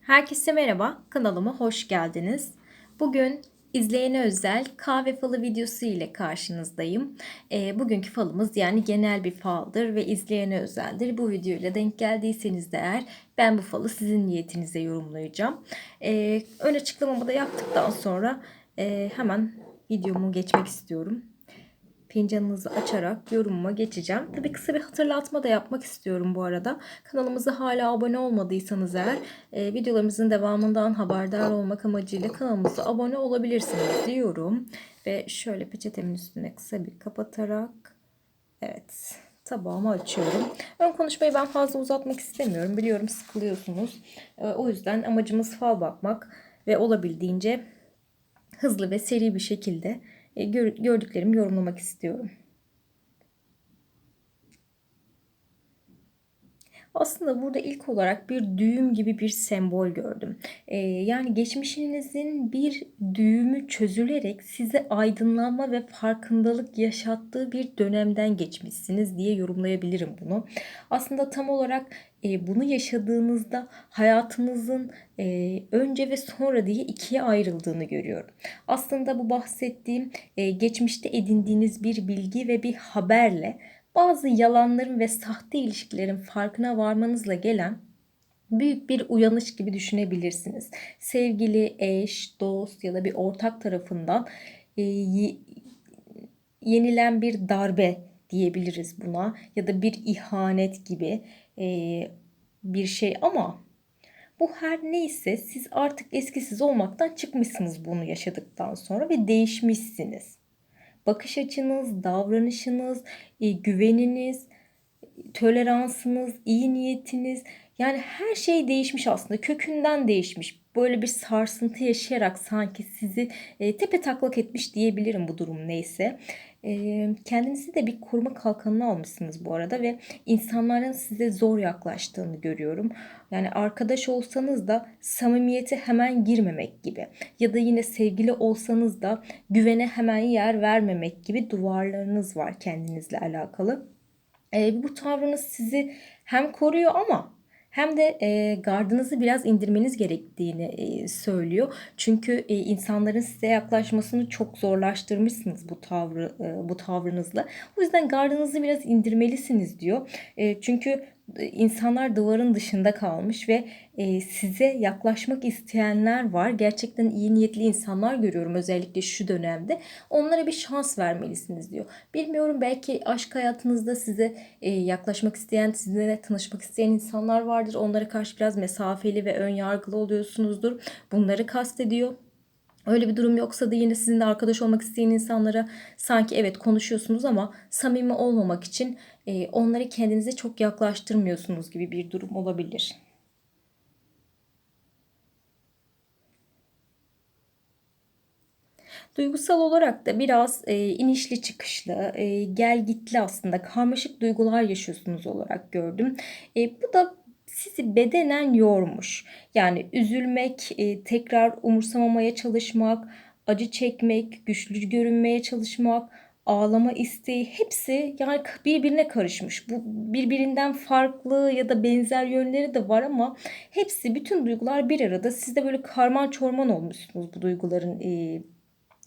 Herkese merhaba, kanalıma hoş geldiniz. Bugün izleyene özel kahve falı videosu ile karşınızdayım. E, bugünkü falımız yani genel bir faldır ve izleyene özeldir. Bu videoyla denk geldiyseniz de eğer ben bu falı sizin niyetinize yorumlayacağım. E, ön açıklamamı da yaptıktan sonra e, hemen videomu geçmek istiyorum fincanınızı açarak yorumuma geçeceğim. Tabii kısa bir hatırlatma da yapmak istiyorum bu arada. Kanalımıza hala abone olmadıysanız eğer e, videolarımızın devamından haberdar olmak amacıyla kanalımıza abone olabilirsiniz diyorum. Ve şöyle peçetemin üstüne kısa bir kapatarak evet tabağımı açıyorum. Ön konuşmayı ben fazla uzatmak istemiyorum. Biliyorum sıkılıyorsunuz. E, o yüzden amacımız fal bakmak ve olabildiğince hızlı ve seri bir şekilde gördüklerimi yorumlamak istiyorum. Aslında burada ilk olarak bir düğüm gibi bir sembol gördüm. Ee, yani geçmişinizin bir düğümü çözülerek size aydınlanma ve farkındalık yaşattığı bir dönemden geçmişsiniz diye yorumlayabilirim bunu. Aslında tam olarak e, bunu yaşadığınızda hayatınızın e, önce ve sonra diye ikiye ayrıldığını görüyorum. Aslında bu bahsettiğim e, geçmişte edindiğiniz bir bilgi ve bir haberle bazı yalanların ve sahte ilişkilerin farkına varmanızla gelen büyük bir uyanış gibi düşünebilirsiniz. Sevgili, eş, dost ya da bir ortak tarafından e, yenilen bir darbe diyebiliriz buna ya da bir ihanet gibi e, bir şey ama bu her neyse siz artık eskisiz olmaktan çıkmışsınız bunu yaşadıktan sonra ve değişmişsiniz bakış açınız, davranışınız, e, güveniniz, toleransınız, iyi niyetiniz yani her şey değişmiş aslında. Kökünden değişmiş. Böyle bir sarsıntı yaşayarak sanki sizi e, tepe taklak etmiş diyebilirim bu durum neyse. E, kendinizi de bir koruma kalkanına almışsınız bu arada ve insanların size zor yaklaştığını görüyorum. Yani arkadaş olsanız da samimiyete hemen girmemek gibi ya da yine sevgili olsanız da güvene hemen yer vermemek gibi duvarlarınız var kendinizle alakalı. E, bu tavrınız sizi hem koruyor ama hem de e, gardınızı biraz indirmeniz gerektiğini e, söylüyor. Çünkü e, insanların size yaklaşmasını çok zorlaştırmışsınız bu tavrı e, bu tavrınızla. O yüzden gardınızı biraz indirmelisiniz diyor. E, çünkü insanlar duvarın dışında kalmış ve e, size yaklaşmak isteyenler var. Gerçekten iyi niyetli insanlar görüyorum özellikle şu dönemde. Onlara bir şans vermelisiniz diyor. Bilmiyorum belki aşk hayatınızda size e, yaklaşmak isteyen, sizinle tanışmak isteyen insanlar vardır. Onlara karşı biraz mesafeli ve ön yargılı oluyorsunuzdur. Bunları kastediyor. Öyle bir durum yoksa da yine sizinle arkadaş olmak isteyen insanlara sanki evet konuşuyorsunuz ama samimi olmamak için e, onları kendinize çok yaklaştırmıyorsunuz gibi bir durum olabilir. Duygusal olarak da biraz e, inişli çıkışlı, e, gel gitli aslında karmaşık duygular yaşıyorsunuz olarak gördüm. E, bu da sizi bedenen yormuş. Yani üzülmek, e, tekrar umursamamaya çalışmak, acı çekmek, güçlü görünmeye çalışmak, ağlama isteği hepsi yani birbirine karışmış. Bu birbirinden farklı ya da benzer yönleri de var ama hepsi bütün duygular bir arada. Siz de böyle karman çorman olmuşsunuz bu duyguların e,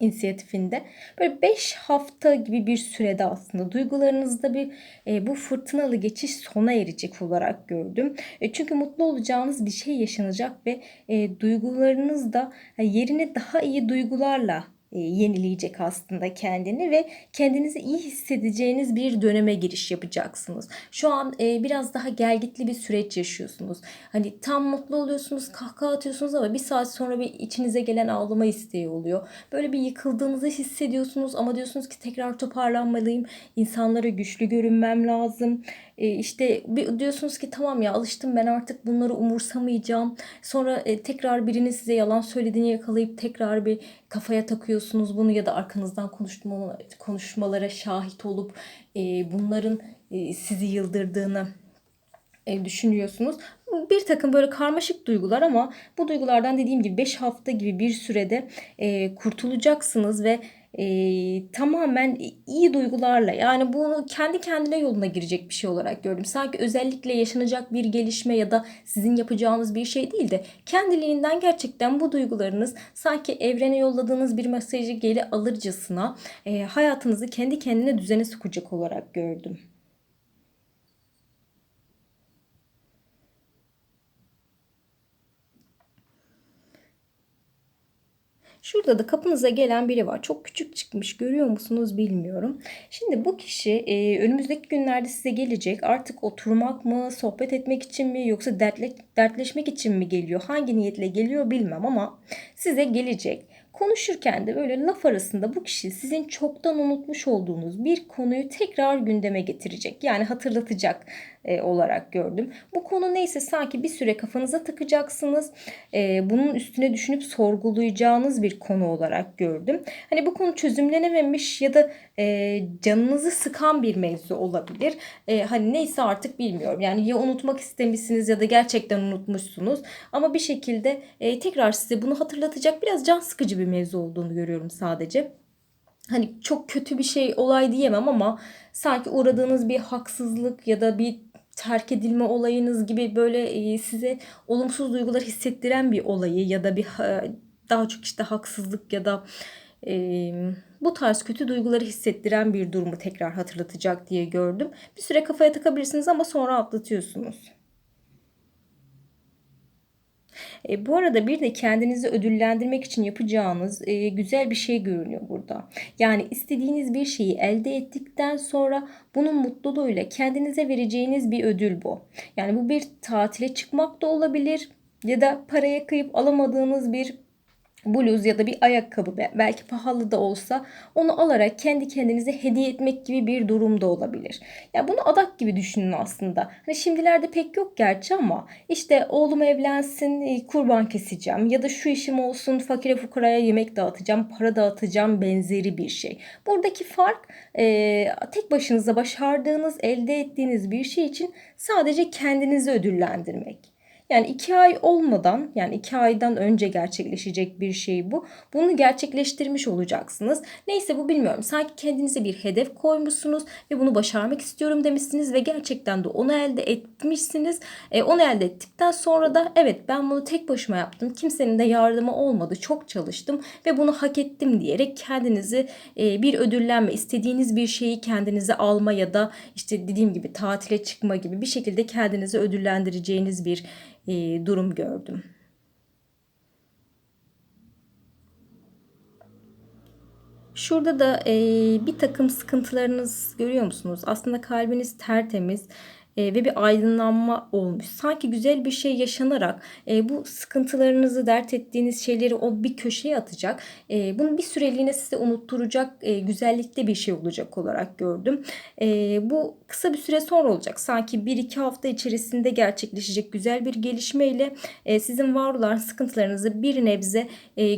inisiyatifinde böyle 5 hafta gibi bir sürede aslında duygularınızda bir e, bu fırtınalı geçiş sona erecek olarak gördüm. E, çünkü mutlu olacağınız bir şey yaşanacak ve e, duygularınız da yerine daha iyi duygularla e, yenileyecek aslında kendini ve kendinizi iyi hissedeceğiniz bir döneme giriş yapacaksınız. Şu an e, biraz daha gelgitli bir süreç yaşıyorsunuz. Hani tam mutlu oluyorsunuz, kahkaha atıyorsunuz ama bir saat sonra bir içinize gelen ağlama isteği oluyor. Böyle bir yıkıldığınızı hissediyorsunuz ama diyorsunuz ki tekrar toparlanmalıyım. İnsanlara güçlü görünmem lazım. E, işte bir, diyorsunuz ki tamam ya alıştım ben artık bunları umursamayacağım. Sonra e, tekrar birinin size yalan söylediğini yakalayıp tekrar bir kafaya takıyorsunuz bunu ya da arkanızdan konuşma, konuşmalara şahit olup e, bunların e, sizi yıldırdığını e, düşünüyorsunuz. Bir takım böyle karmaşık duygular ama bu duygulardan dediğim gibi 5 hafta gibi bir sürede e, kurtulacaksınız ve e, tamamen iyi duygularla yani bunu kendi kendine yoluna girecek bir şey olarak gördüm. Sanki özellikle yaşanacak bir gelişme ya da sizin yapacağınız bir şey değil de kendiliğinden gerçekten bu duygularınız sanki evrene yolladığınız bir mesajı geri alırcasına e, hayatınızı kendi kendine düzene sokacak olarak gördüm. Şurada da kapınıza gelen biri var. Çok küçük çıkmış görüyor musunuz bilmiyorum. Şimdi bu kişi e, önümüzdeki günlerde size gelecek. Artık oturmak mı, sohbet etmek için mi yoksa dertle, dertleşmek için mi geliyor? Hangi niyetle geliyor bilmem ama size gelecek. Konuşurken de böyle laf arasında bu kişi sizin çoktan unutmuş olduğunuz bir konuyu tekrar gündeme getirecek. Yani hatırlatacak e, olarak gördüm. Bu konu neyse sanki bir süre kafanıza takacaksınız. E, bunun üstüne düşünüp sorgulayacağınız bir konu olarak gördüm. Hani bu konu çözümlenememiş ya da e, canınızı sıkan bir mevzu olabilir. E, hani neyse artık bilmiyorum. Yani ya unutmak istemişsiniz ya da gerçekten unutmuşsunuz. Ama bir şekilde e, tekrar size bunu hatırlatacak biraz can sıkıcı bir mevzu olduğunu görüyorum sadece hani çok kötü bir şey olay diyemem ama sanki uğradığınız bir haksızlık ya da bir terk edilme olayınız gibi böyle e, size olumsuz duygular hissettiren bir olayı ya da bir daha çok işte haksızlık ya da e, bu tarz kötü duyguları hissettiren bir durumu tekrar hatırlatacak diye gördüm. Bir süre kafaya takabilirsiniz ama sonra atlatıyorsunuz. E, bu arada bir de kendinizi ödüllendirmek için yapacağınız e, güzel bir şey görünüyor burada. Yani istediğiniz bir şeyi elde ettikten sonra bunun mutluluğuyla kendinize vereceğiniz bir ödül bu. Yani bu bir tatile çıkmak da olabilir ya da paraya kıyıp alamadığınız bir bluz ya da bir ayakkabı belki pahalı da olsa onu alarak kendi kendinize hediye etmek gibi bir durum da olabilir. Ya bunu adak gibi düşünün aslında. Hani şimdilerde pek yok gerçi ama işte oğlum evlensin e, kurban keseceğim ya da şu işim olsun fakire fukaraya yemek dağıtacağım para dağıtacağım benzeri bir şey. Buradaki fark e, tek başınıza başardığınız elde ettiğiniz bir şey için sadece kendinizi ödüllendirmek. Yani iki ay olmadan yani iki aydan önce gerçekleşecek bir şey bu. Bunu gerçekleştirmiş olacaksınız. Neyse bu bilmiyorum. Sanki kendinize bir hedef koymuşsunuz ve bunu başarmak istiyorum demişsiniz ve gerçekten de onu elde etmişsiniz. E, onu elde ettikten sonra da evet ben bunu tek başıma yaptım. Kimsenin de yardımı olmadı. Çok çalıştım ve bunu hak ettim diyerek kendinizi e, bir ödüllenme, istediğiniz bir şeyi kendinize alma ya da işte dediğim gibi tatile çıkma gibi bir şekilde kendinizi ödüllendireceğiniz bir e, durum gördüm. Şurada da e, bir takım sıkıntılarınız görüyor musunuz? Aslında kalbiniz tertemiz e, ve bir aydınlanma olmuş. Sanki güzel bir şey yaşanarak e, bu sıkıntılarınızı, dert ettiğiniz şeyleri o bir köşeye atacak. E, bunu bir süreliğine size unutturacak e, güzellikte bir şey olacak olarak gördüm. Bu kısa bir süre sonra olacak. Sanki 1-2 hafta içerisinde gerçekleşecek güzel bir gelişmeyle sizin var olan sıkıntılarınızı bir nebze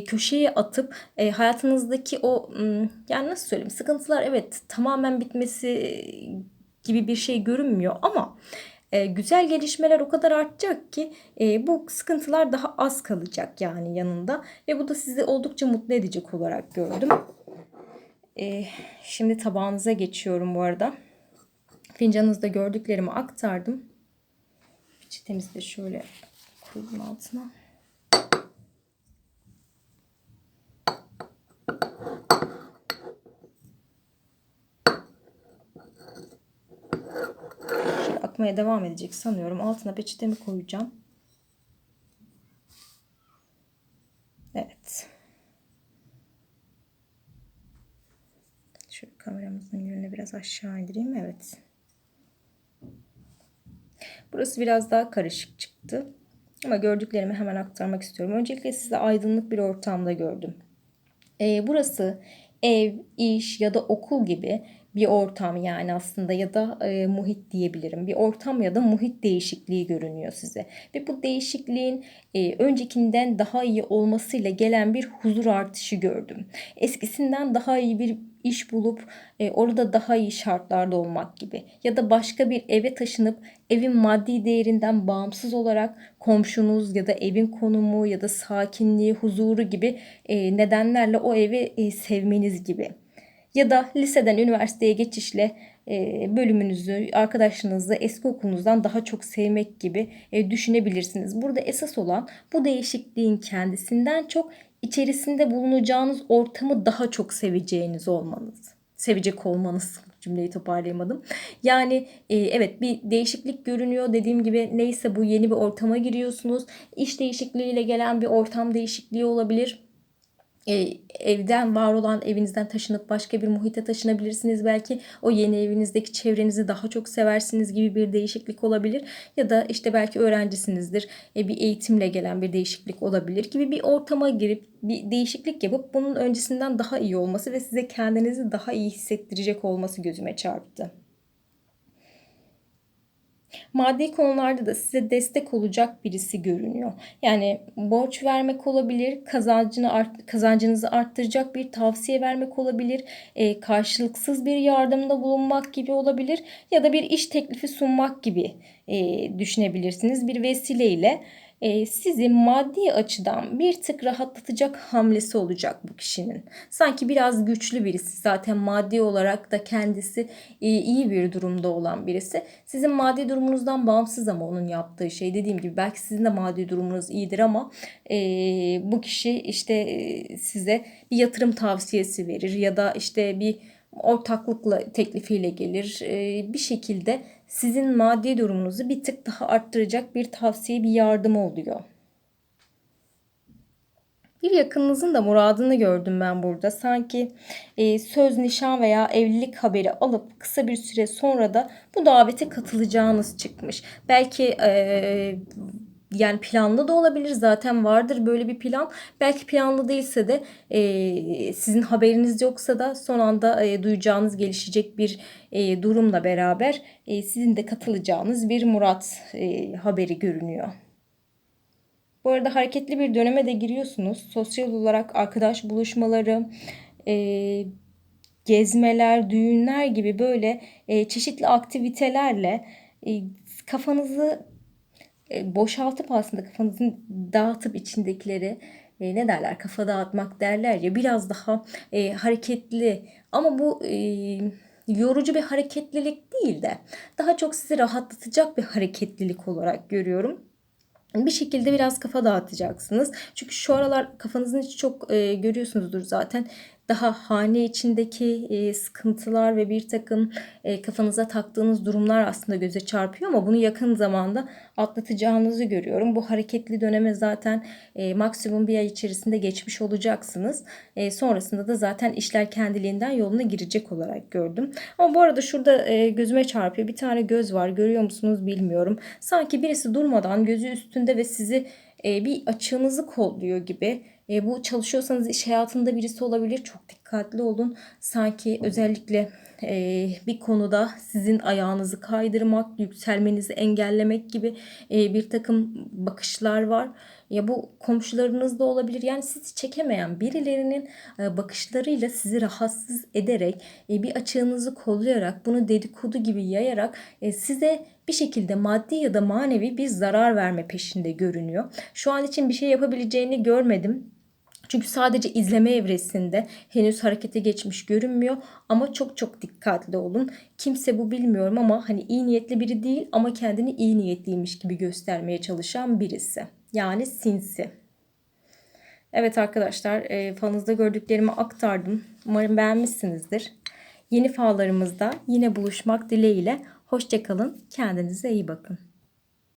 köşeye atıp hayatınızdaki o yani nasıl söyleyeyim sıkıntılar evet tamamen bitmesi gibi bir şey görünmüyor ama e, güzel gelişmeler o kadar artacak ki e, bu sıkıntılar daha az kalacak yani yanında ve bu da sizi oldukça mutlu edecek olarak gördüm. E, şimdi tabağınıza geçiyorum bu arada. Fincanınızda gördüklerimi aktardım. Peçetemizi de şöyle koyayım altına. Akmaya devam edecek sanıyorum. Altına peçetemi koyacağım. Evet. Şöyle kameramızın yönünü biraz aşağı indireyim. Evet. Burası biraz daha karışık çıktı. Ama gördüklerimi hemen aktarmak istiyorum. Öncelikle size aydınlık bir ortamda gördüm. Ee, burası ev, iş ya da okul gibi bir ortam yani aslında ya da e, muhit diyebilirim. Bir ortam ya da muhit değişikliği görünüyor size. Ve bu değişikliğin e, öncekinden daha iyi olmasıyla gelen bir huzur artışı gördüm. Eskisinden daha iyi bir iş bulup e, orada daha iyi şartlarda olmak gibi ya da başka bir eve taşınıp evin maddi değerinden bağımsız olarak komşunuz ya da evin konumu ya da sakinliği, huzuru gibi e, nedenlerle o evi e, sevmeniz gibi. Ya da liseden üniversiteye geçişle e, bölümünüzü, arkadaşlarınızı eski okulunuzdan daha çok sevmek gibi e, düşünebilirsiniz. Burada esas olan bu değişikliğin kendisinden çok içerisinde bulunacağınız ortamı daha çok seveceğiniz olmanız. Sevecek olmanız cümleyi toparlayamadım. Yani e, evet bir değişiklik görünüyor. Dediğim gibi neyse bu yeni bir ortama giriyorsunuz. İş değişikliğiyle gelen bir ortam değişikliği olabilir evden var olan evinizden taşınıp başka bir muhite taşınabilirsiniz. Belki o yeni evinizdeki çevrenizi daha çok seversiniz gibi bir değişiklik olabilir. Ya da işte belki öğrencisinizdir. E, bir eğitimle gelen bir değişiklik olabilir gibi bir ortama girip bir değişiklik yapıp bunun öncesinden daha iyi olması ve size kendinizi daha iyi hissettirecek olması gözüme çarptı. Maddi konularda da size destek olacak birisi görünüyor. Yani borç vermek olabilir, kazancını art, kazancınızı arttıracak bir tavsiye vermek olabilir, e, karşılıksız bir yardımda bulunmak gibi olabilir ya da bir iş teklifi sunmak gibi e, düşünebilirsiniz. Bir vesileyle e, sizi maddi açıdan bir tık rahatlatacak hamlesi olacak bu kişinin. Sanki biraz güçlü birisi zaten maddi olarak da kendisi e, iyi bir durumda olan birisi. Sizin maddi durumunuzdan bağımsız ama onun yaptığı şey dediğim gibi belki sizin de maddi durumunuz iyidir ama e, bu kişi işte e, size bir yatırım tavsiyesi verir ya da işte bir ortaklıkla teklifiyle gelir. E, bir şekilde sizin maddi durumunuzu bir tık daha arttıracak bir tavsiye, bir yardım oluyor. Bir yakınınızın da muradını gördüm ben burada. Sanki e, söz, nişan veya evlilik haberi alıp kısa bir süre sonra da bu davete katılacağınız çıkmış. Belki e, yani planlı da olabilir zaten vardır böyle bir plan. Belki planlı değilse de e, sizin haberiniz yoksa da son anda e, duyacağınız gelişecek bir e, durumla beraber e, sizin de katılacağınız bir Murat e, haberi görünüyor. Bu arada hareketli bir döneme de giriyorsunuz. Sosyal olarak arkadaş buluşmaları, e, gezmeler, düğünler gibi böyle e, çeşitli aktivitelerle e, kafanızı boşaltıp aslında kafanızı dağıtıp içindekileri e, ne derler kafa dağıtmak derler ya biraz daha e, hareketli ama bu e, yorucu bir hareketlilik değil de daha çok sizi rahatlatacak bir hareketlilik olarak görüyorum bir şekilde biraz kafa dağıtacaksınız. Çünkü şu aralar kafanızın içi çok e, görüyorsunuzdur zaten daha hane içindeki e, sıkıntılar ve bir takım e, kafanıza taktığınız durumlar aslında göze çarpıyor ama bunu yakın zamanda atlatacağınızı görüyorum. Bu hareketli döneme zaten e, maksimum bir ay içerisinde geçmiş olacaksınız. E, sonrasında da zaten işler kendiliğinden yoluna girecek olarak gördüm. Ama bu arada şurada e, gözüme çarpıyor. Bir tane göz var. Görüyor musunuz bilmiyorum. Sanki birisi durmadan gözü üstünde ve sizi e, bir açığınızı kolluyor gibi. E, bu çalışıyorsanız iş hayatında birisi olabilir. Çok dikkatli olun. Sanki özellikle e, bir konuda sizin ayağınızı kaydırmak, yükselmenizi engellemek gibi e, bir takım bakışlar var. Ya bu komşularınız da olabilir. Yani sizi çekemeyen birilerinin e, bakışlarıyla sizi rahatsız ederek e, bir açığınızı kollayarak bunu dedikodu gibi yayarak e, size bir şekilde maddi ya da manevi bir zarar verme peşinde görünüyor. Şu an için bir şey yapabileceğini görmedim. Çünkü sadece izleme evresinde henüz harekete geçmiş görünmüyor ama çok çok dikkatli olun. Kimse bu bilmiyorum ama hani iyi niyetli biri değil ama kendini iyi niyetliymiş gibi göstermeye çalışan birisi. Yani sinsi. Evet arkadaşlar e, falınızda gördüklerimi aktardım. Umarım beğenmişsinizdir. Yeni fallarımızda yine buluşmak dileğiyle. Hoşçakalın. Kendinize iyi bakın.